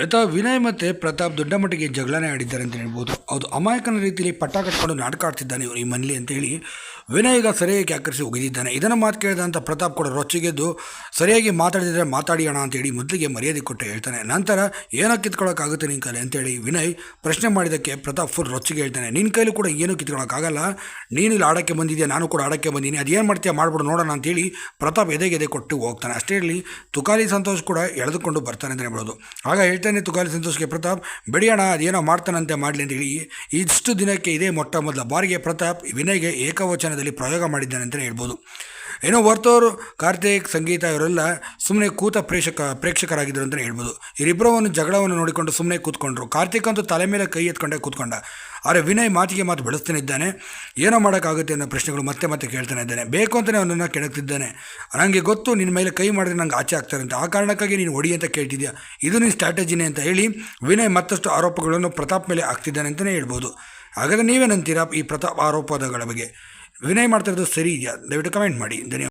ಆಯ್ತಾ ವಿನಯ್ ಮತ್ತು ಪ್ರತಾಪ್ ದೊಡ್ಡ ಮಟ್ಟಿಗೆ ಜಗಳನೇ ಆಡಿದ್ದಾರೆ ಅಂತ ಹೇಳ್ಬೋದು. ಅದು ಅಮಾಯಕನ ರೀತಿಯಲ್ಲಿ ಪಟ್ಟ ಕಟ್ಕೊಂಡು ನಾಟಕ ಆಡ್ತಿದ್ದಾನೆ ಇವರು ಈ ಮನೇಲಿ ಅಂತೇಳಿ ವಿನಯ್ ಈಗ ಸರಿಯಾಗಿ ಆಕರಿಸಿ ಹೋಗಿದ್ದಾನೆ. ಇದನ್ನು ಮಾತು ಕೇಳಿದಂಥ ಪ್ರತಾಪ್ ಕೂಡ ರೊಚ್ಚಿಗೆದ್ದು, ಸರಿಯಾಗಿ ಮಾತಾಡಿದರೆ ಮಾತಾಡಿ ಅಣ್ಣ ಅಂತೇಳಿ ಮೊದಲಿಗೆ ಮರ್ಯಾದೆ ಕೊಟ್ಟು ಹೇಳ್ತಾನೆ. ನಂತರ ಏನೋ ಕಿತ್ಕೊಳ್ಳೋಕ್ಕಾಗುತ್ತೆ ನಿನ್ನ ಕೈಲಿ ಅಂತೇಳಿ ವಿನಯ್ ಪ್ರಶ್ನೆ ಮಾಡಿದ್ದಕ್ಕೆ ಪ್ರತಾಪ್ ಫುಲ್ ರೊಚ್ಚಿಗೆ ಹೇಳ್ತಾನೆ. ನಿನ್ನ ಕೈಲಿ ಕೂಡ ಏನೂ ಕಿತ್ಕೊಳ್ಳೋಕ್ಕಾಗಲ್ಲ ನೀನು ಇಲ್ಲಿ ಆಡೋಕ್ಕೆ ಬಂದಿದ್ಯಾ? ನಾನು ಕೂಡ ಆಡೋಕ್ಕೆ ಬಂದೀನಿ. ಅದೇನು ಮಾಡ್ತೀಯಾ? ಮಾಡ್ಬಿಡು, ನೋಡೋಣ ಅಂತೇಳಿ ಪ್ರತಾಪ್ ಎದೆಗೆ ಎದೆ ಕೊಟ್ಟು ಹೋಗ್ತಾನೆ. ಅಷ್ಟೇ ಇರಲಿ, ತುಕಾಲಿ ಸಂತೋಷ್ ಕೂಡ ಎಳೆದುಕೊಂಡು ಬರ್ತಾನೆ ಅಂತ ಹೇಳ್ಬೋದು. ಆಗ ಹೇಳ್ತಾನೆ ತುಕಾಲಿ ಸಂತೋಷ್ಗೆ ಪ್ರತಾಪ್ ಬಿಡಿಯೋಣ ಅದೇನೋ ಮಾಡ್ತಾನಂತೆ ಮಾಡಲಿ ಅಂತ ಹೇಳಿ ಇಷ್ಟು ದಿನಕ್ಕೆ ಇದೇ ಮೊಟ್ಟ ಮೊದಲ ಬಾರಿಗೆ ಪ್ರತಾಪ್ ವಿನಯ್ಗೆ ಏಕವಚನದಲ್ಲಿ ಪ್ರಯೋಗ ಮಾಡಿದ್ದಾನೆ ಅಂತಲೇ ಹೇಳ್ಬೋದು. ಏನೋ ವರ್ತವರು ಕಾರ್ತಿಕ್, ಸಂಗೀತ ಇವರೆಲ್ಲ ಸುಮ್ಮನೆ ಕೂತ ಪ್ರೇಕ್ಷಕ, ಪ್ರೇಕ್ಷಕರಾಗಿದ್ದರು ಅಂತಲೇ ಹೇಳ್ಬೋದು. ಇವರಿಬ್ಬರವನ್ನು ಜಗಳವನ್ನು ನೋಡಿಕೊಂಡು ಸುಮ್ಮನೆ ಕೂತ್ಕೊಂಡ್ರು. ಕಾರ್ತಿಕ್ ಅಂತೂ ತಲೆ ಮೇಲೆ ಕೈ ಎತ್ಕೊಂಡೇ ಕೂತ್ಕೊಂಡ. ಆದರೆ ವಿನಯ್ ಮಾತಿಗೆ ಮಾತು ಬೆಳೆಸ್ತಾನೆ ಇದ್ದಾನೆ. ಏನೋ ಮಾಡೋಕ್ಕಾಗುತ್ತೆ ಅನ್ನೋ ಪ್ರಶ್ನೆಗಳು ಮತ್ತೆ ಮತ್ತೆ ಕೇಳ್ತಾನೆ ಇದ್ದಾನೆ. ಬೇಕು ಅಂತಲೇ ಅವನನ್ನು ಕೆಣಕ್ತಿದ್ದಾನೆ. ನನಗೆ ಗೊತ್ತು ನಿನ್ನ ಮೇಲೆ ಕೈ ಮಾಡಿದ್ರೆ ನಂಗೆ ಆಚೆ ಆಗ್ತಾರೆ ಅಂತ. ಆ ಕಾರಣಕ್ಕಾಗಿ ನೀನು ಹೊಡಿ ಅಂತ ಕೇಳ್ತಿದ್ಯಾ? ಇದು ನಿನ್ನ ಸ್ಟ್ರಾಟಜಿನೇ ಅಂತ ಹೇಳಿ ವಿನಯ್ ಮತ್ತಷ್ಟು ಆರೋಪಗಳನ್ನು ಪ್ರತಾಪ್ ಮೇಲೆ ಆಗ್ತಿದ್ದಾನೆ ಅಂತಲೇ ಹೇಳ್ಬೋದು. ಹಾಗಾದರೆ ನೀವೇನಂತೀರಾ ಈ ಪ್ರತಾಪ್ ಆರೋಪದಗಳ ಬಗ್ಗೆ? ವಿನಯ್ ಮಾಡ್ತಾ ಇರೋದು ಸರಿ ಇದೆಯಾ? ದಯವಿಟ್ಟು ಕಮೆಂಟ್ ಮಾಡಿ. ಧನ್ಯವಾದ.